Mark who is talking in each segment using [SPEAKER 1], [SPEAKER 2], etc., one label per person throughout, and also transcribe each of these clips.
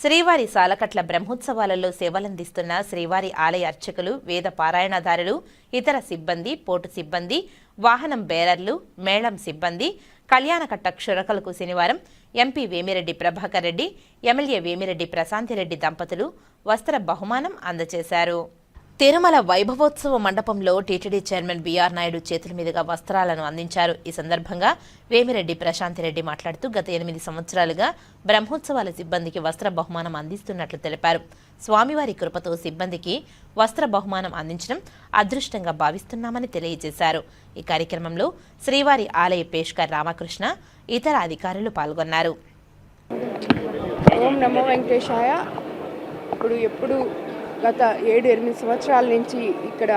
[SPEAKER 1] శ్రీవారి సాలకట్ల బ్రహ్మోత్సవాలలో సేవలందిస్తున్న శ్రీవారి ఆలయ అర్చకులు వేద పారాయణదారులు ఇతర సిబ్బంది పోటు సిబ్బంది వాహనం బేరర్లు మేళం సిబ్బంది కళ్యాణకట్ట క్షురకలకు శనివారం ఎంపీ వేమిరెడ్డి ప్రభాకర్ రెడ్డి ఎమ్మెల్యే వేమిరెడ్డి ప్రశాంతిరెడ్డి దంపతులు వస్త్ర బహుమానం అందజేశారు. తిరుమల వైభవోత్సవ మండపంలో టీటీడీ చైర్మన్ బీఆర్ నాయుడు చేతుల మీదుగా వస్త్రాలను అందించారు. ఈ సందర్భంగా వేమిరెడ్డి ప్రశాంతిరెడ్డి మాట్లాడుతూ గత ఎనిమిది సంవత్సరాలుగా బ్రహ్మోత్సవాల సిబ్బందికి వస్త్ర బహుమానం అందిస్తున్నట్లు తెలిపారు. స్వామివారి కృపతో సిబ్బందికి వస్త్ర బహుమానం అందించడం అదృష్టంగా భావిస్తున్నామని తెలియజేశారు. ఈ కార్యక్రమంలో శ్రీవారి ఆలయ పేష్కర్ రామకృష్ణ ఇతర అధికారులు పాల్గొన్నారు.
[SPEAKER 2] ఓం నమో వెంకటేశాయ. ఇప్పుడు ఎప్పుడు గత ఏడు ఎనిమిది సంవత్సరాల నుంచి ఇక్కడ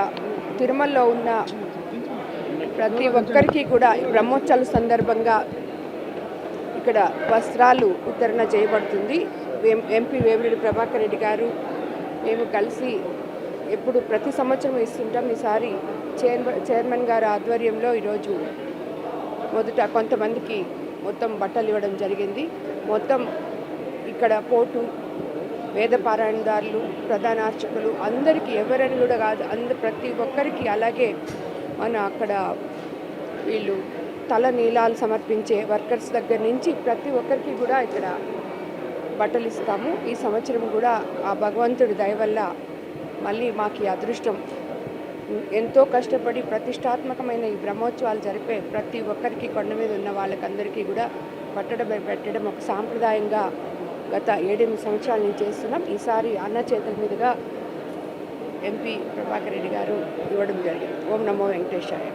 [SPEAKER 2] తిరుమలలో ఉన్న ప్రతి ఒక్కరికి కూడా బ్రహ్మోత్సవాల సందర్భంగా ఇక్కడ వస్త్రాలు వితరణ చేయబడుతుంది. ఎంపీ వేమిరెడ్డి ప్రభాకర్ రెడ్డి గారు మేము కలిసి ఎప్పుడు ప్రతి సంవత్సరం ఇస్తుంటాం. ఈసారి చైర్మన్ చైర్మన్ గారి ఆధ్వర్యంలో ఈరోజు మొదట కొంతమందికి మొత్తం బట్టలు ఇవ్వడం జరిగింది. మొత్తం ఇక్కడ పోటు వేద పారాయణదారులు ప్రధాన అర్చకులు అందరికీ ఎవరని కూడా కాదు అంద ప్రతి ఒక్కరికి అలాగే మన అక్కడ వీళ్ళు తల నీలాలు సమర్పించే వర్కర్స్ దగ్గర నుంచి ప్రతి ఒక్కరికి కూడా ఇక్కడ బట్టలు ఇస్తాము. ఈ సంవత్సరం కూడా ఆ భగవంతుడి దయ వల్ల మళ్ళీ మాకు ఈ అదృష్టం. ఎంతో కష్టపడి ప్రతిష్టాత్మకమైన ఈ బ్రహ్మోత్సవాలు జరిపే ప్రతి ఒక్కరికి కొండ మీద ఉన్న వాళ్ళకందరికీ కూడా పట్టడం పెట్టడం ఒక సాంప్రదాయంగా గత ఏడెనిమిది సంవత్సరాల నుంచి చేస్తున్నాం. ఈసారి అన్న చేతుల మీదుగా ఎంపీ ప్రభాకర్ రెడ్డి గారు ఇవ్వడం జరిగింది. ఓం నమో వెంకటేశాయ.